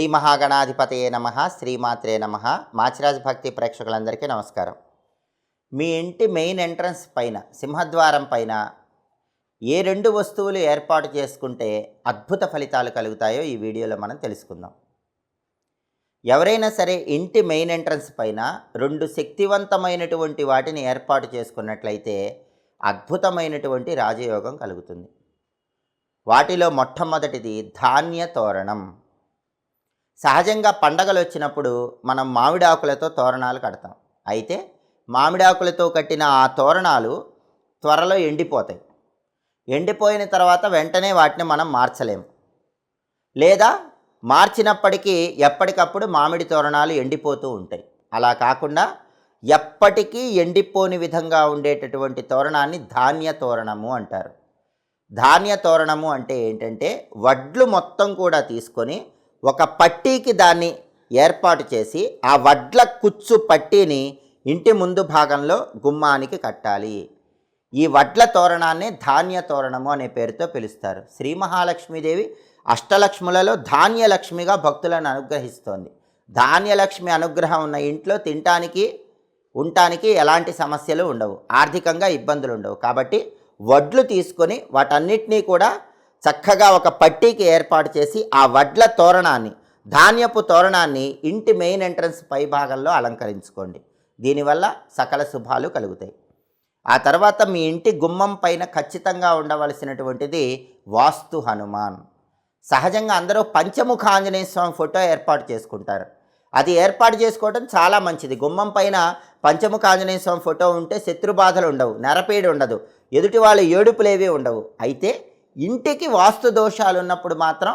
శ్రీ మహాగణాధిపతయే నమ శ్రీమాత్రే నమ. మాచిరాజ్ భక్తి ప్రేక్షకులందరికీ నమస్కారం. మీ ఇంటి మెయిన్ ఎంట్రన్స్ పైన సింహద్వారం పైన ఏ రెండు వస్తువులు ఏర్పాటు చేసుకుంటే అద్భుత ఫలితాలు కలుగుతాయో ఈ వీడియోలో మనం తెలుసుకుందాం. ఎవరైనా సరే ఇంటి మెయిన్ ఎంట్రన్స్ పైన రెండు శక్తివంతమైనటువంటి వాటిని ఏర్పాటు చేసుకున్నట్లయితే అద్భుతమైనటువంటి రాజయోగం కలుగుతుంది. వాటిలో మొట్టమొదటిది ధాన్య తోరణం సహజంగా పండగలు వచ్చినప్పుడు మనం మామిడాకులతో తోరణాలు కడతాం. అయితే మామిడాకులతో కట్టిన ఆ తోరణాలు త్వరలో ఎండిపోతాయి. ఎండిపోయిన తర్వాత వెంటనే వాటిని మనం మార్చలేము. లేదా మార్చినప్పటికీ ఎప్పటికప్పుడు మామిడి తోరణాలు ఎండిపోతూ ఉంటాయి. అలా కాకుండా ఎప్పటికీ ఎండిపోని విధంగా ఉండేటటువంటి తోరణాన్ని ధాన్య తోరణము అంటారు. ధాన్య తోరణము అంటే ఏంటంటే వడ్లు మొత్తం కూడా తీసుకొని ఒక పట్టీకి దాన్ని ఏర్పాటు చేసి ఆ వడ్ల కుచ్చు పట్టీని ఇంటి ముందు భాగంలో గుమ్మానికి కట్టాలి. ఈ వడ్ల తోరణాన్ని ధాన్య తోరణము అనే పేరుతో పిలుస్తారు. శ్రీ మహాలక్ష్మీదేవి అష్టలక్ష్ములలో ధాన్యలక్ష్మిగా భక్తులను అనుగ్రహిస్తోంది. ధాన్యలక్ష్మి అనుగ్రహం ఉన్న ఇంట్లో తినటానికి ఉండటానికి ఎలాంటి సమస్యలు ఉండవు. ఆర్థికంగా ఇబ్బందులు ఉండవు కాబట్టి వడ్లు తీసుకొని వాటన్నిటినీ కూడా చక్కగా ఒక పట్టీకి ఏర్పాటు చేసి ఆ వడ్ల తోరణాన్ని ధాన్యపు తోరణాన్ని ఇంటి మెయిన్ ఎంట్రన్స్ పై భాగంలో అలంకరించుకోండి. దీనివల్ల సకల శుభాలు కలుగుతాయి. ఆ తర్వాత మీ ఇంటి గుమ్మం పైన ఖచ్చితంగా ఉండవలసినటువంటిది వాస్తు హనుమాన్. సహజంగా అందరూ పంచముఖ ఆంజనేయ స్వామి ఫోటో ఏర్పాటు చేసుకుంటారు. అది ఏర్పాటు చేసుకోవడం చాలా మంచిది. గుమ్మం పైన పంచముఖ ఆంజనేయ స్వామి ఫోటో ఉంటే శత్రుబాధలు ఉండవు నెరపేడి ఉండదు. ఎదుటి వాళ్ళ ఏడుపులేవి ఉండవు. అయితే ఇంటికి వాస్తు దోషాలు ఉన్నప్పుడు మాత్రం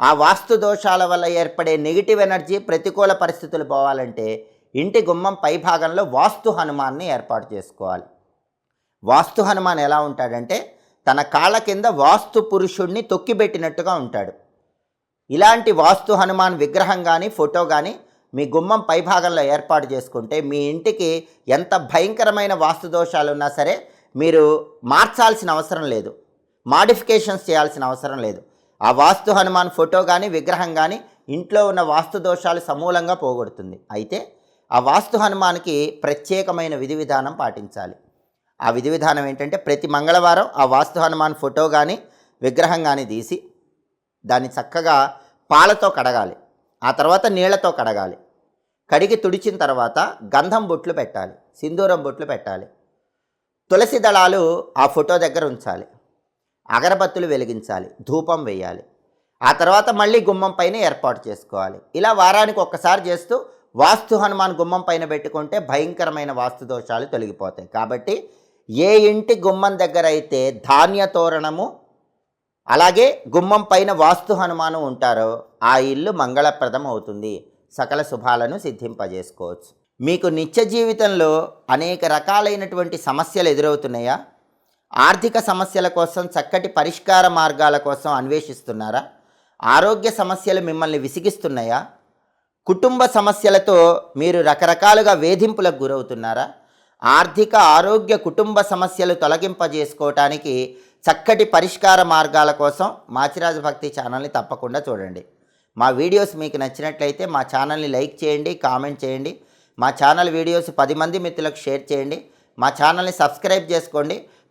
ఆ వాస్తు దోషాల వల్ల ఏర్పడే నెగిటివ్ ఎనర్జీ ప్రతికూల పరిస్థితులు పోవాలంటే ఇంటి గుమ్మం పై భాగంలో వాస్తు హనుమాన్ని ఏర్పాటు చేసుకోవాలి. వాస్తు హనుమాన్ ఎలా ఉంటాడంటే తన కాళ్ళ కింద వాస్తు పురుషుణ్ణి తొక్కిబెట్టినట్టుగా ఉంటాడు. ఇలాంటి వాస్తు హనుమాన్ విగ్రహం కానీ ఫోటో కానీ మీ గుమ్మం పై భాగంలో ఏర్పాటు చేసుకుంటే మీ ఇంటికి ఎంత భయంకరమైన వాస్తు దోషాలు ఉన్నా సరే మీరు మార్చాల్సిన అవసరం లేదు. మాడిఫికేషన్స్ చేయాల్సిన అవసరం లేదు. ఆ వాస్తు హనుమాన్ ఫోటో కానీ విగ్రహం కానీ ఇంట్లో ఉన్న వాస్తు దోషాలు సమూలంగా పోగొడుతుంది. అయితే ఆ వాస్తు హనుమాన్కి ప్రత్యేకమైన విధి విధానం పాటించాలి. ఆ విధి విధానం ఏంటంటే ప్రతి మంగళవారం ఆ వాస్తు హనుమాన్ ఫోటో కానీ విగ్రహం కానీ తీసి దాన్ని చక్కగా పాలతో కడగాలి. ఆ తర్వాత నీళ్ళతో కడగాలి. కడిగి తుడిచిన తర్వాత గంధం బొట్లు పెట్టాలి. సింధూరం బొట్లు పెట్టాలి. తులసి దళాలు ఆ ఫోటో దగ్గర ఉంచాలి. అగరబత్తులు వెలిగించాలి ధూపం వేయాలి. ఆ తర్వాత మళ్ళీ గుమ్మం పైన ఏర్పాటు చేసుకోవాలి. ఇలా వారానికి ఒక్కసారి చేస్తూ వాస్తు హనుమాన్ గుమ్మం పైన పెట్టుకుంటే భయంకరమైన వాస్తు దోషాలు తొలగిపోతాయి. కాబట్టి ఏ ఇంటి గుమ్మం దగ్గర అయితే ధాన్య తోరణము అలాగే గుమ్మం పైన వాస్తు హనుమానం ఉంటారో ఆ ఇల్లు మంగళప్రదం అవుతుంది. సకల శుభాలను సిద్ధింపజేసుకోవచ్చు. మీకు నిత్య జీవితంలో అనేక రకాలైనటువంటి సమస్యలు ఎదురవుతున్నాయా? ఆర్థిక సమస్యల కోసం చక్కటి పరిష్కార మార్గాల కోసం అన్వేషిస్తున్నారా? ఆరోగ్య సమస్యలు మిమ్మల్ని విసిగిస్తున్నాయా? కుటుంబ సమస్యలతో మీరు రకరకాలుగా వేధింపులకు గురవుతున్నారా? ఆర్థిక ఆరోగ్య కుటుంబ సమస్యలు తొలగింపజేసుకోవటానికి చక్కటి పరిష్కార మార్గాల కోసం మాచిరాజు భక్తి ఛానల్ని తప్పకుండా చూడండి. మా వీడియోస్ మీకు నచ్చినట్లయితే మా ఛానల్ని లైక్ చేయండి కామెంట్ చేయండి. మా ఛానల్ వీడియోస్ పది మంది మిత్రులకు షేర్ చేయండి. మా ఛానల్ని సబ్స్క్రైబ్ చేసుకోండి.